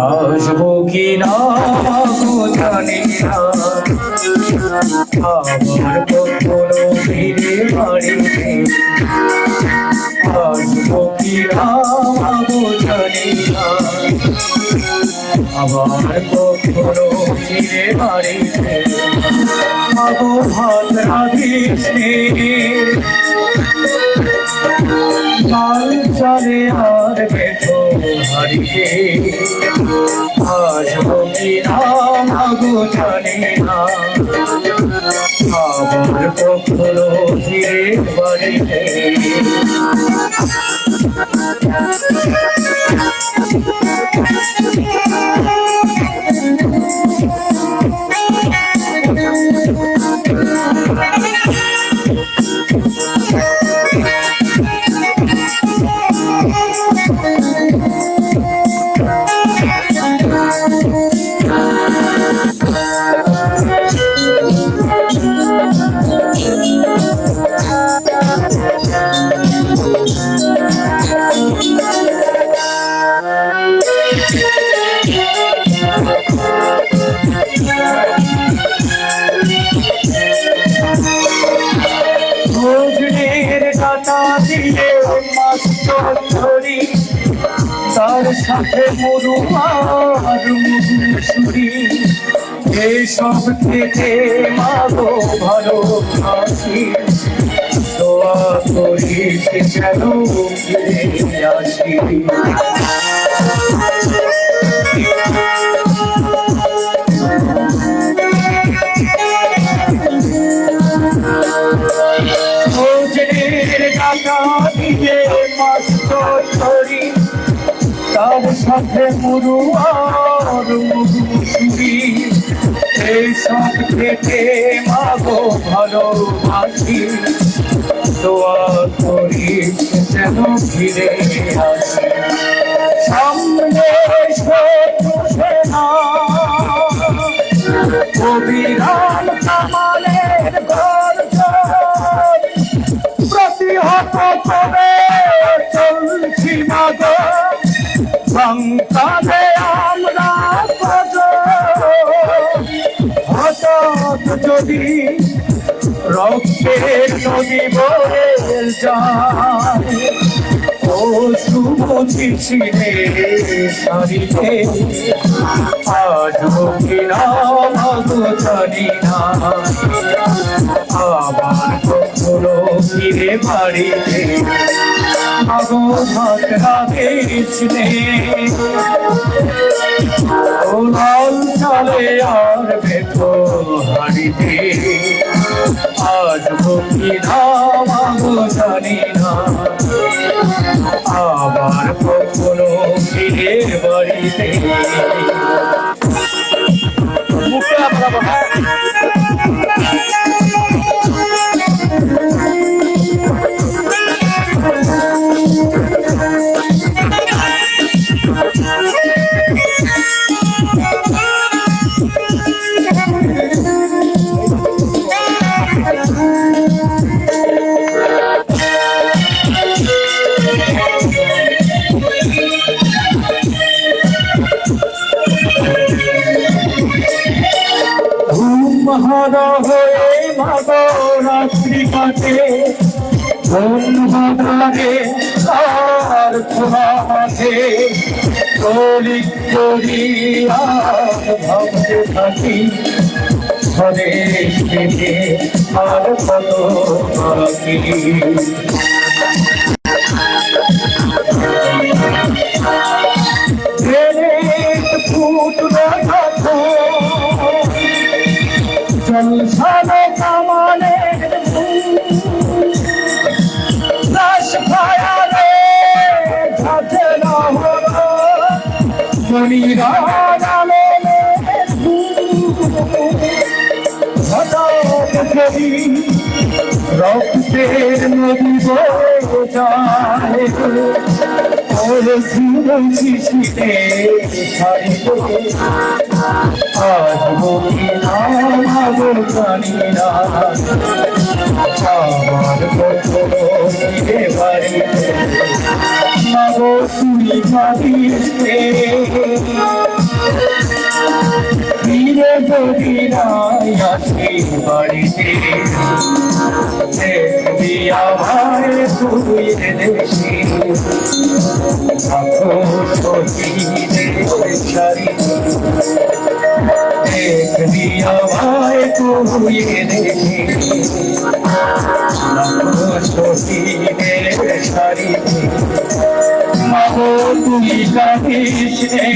আসব কি না জানি না আমার কখনো ফিরে বাড়িতে? আসব কি না জানি না আবার কখনো ফিরে বাড়িতে? ভাত রাধিস কাল চলে আর বেঠো হারিয়ে আজ আগো জানি না আমার কখনো ফিরে বাড়িতে। সাথে মরু আর মুসুরি এসব থেকে মাগো ভালো আছি। দোয়া করি যেন আসি। কাটা দিয়ে তার সাথে মুরু আর মুসুরি এইসব থেকে মাগো ভালোবাসি। দোয়া করি যেন ফিরে আসি। সামনে সেনা অবিরাম কামালের গর্জন। প্রতিহত করে সন্তানে আমরা হঠাৎ যদি রক্তের নদী বয়ে যায়, ও শুভ চিঠিরে সারিতে, আজ কিনা জানি না ফিরে বাড়িতে ভাত রাখিসনে ও লাল চালে আর বেতো হাড়িতে। আজ আবার কখনো ফিরে বাড়িতে। মহারা হয়ে মাগো রাত্রি কাটে বন্ধুবারে আর তোমাকে কলি করিয়া ভাবতে থাকি। থেকে আর কত বাকি? রক্তের নদী যায় ওরে শুনেছি শীতে ছাড়িতে আজ বলি না ভালো জানি না আমার কখনো বাড়িতে মাগো, তুমি ভাবিতে যদি নাই আসি বাড়িতে দেখবি আমায় তুই দেশে। লাখো শহীদের সারি দেখবি আমায় তুই দেশে। কাঁদিস রে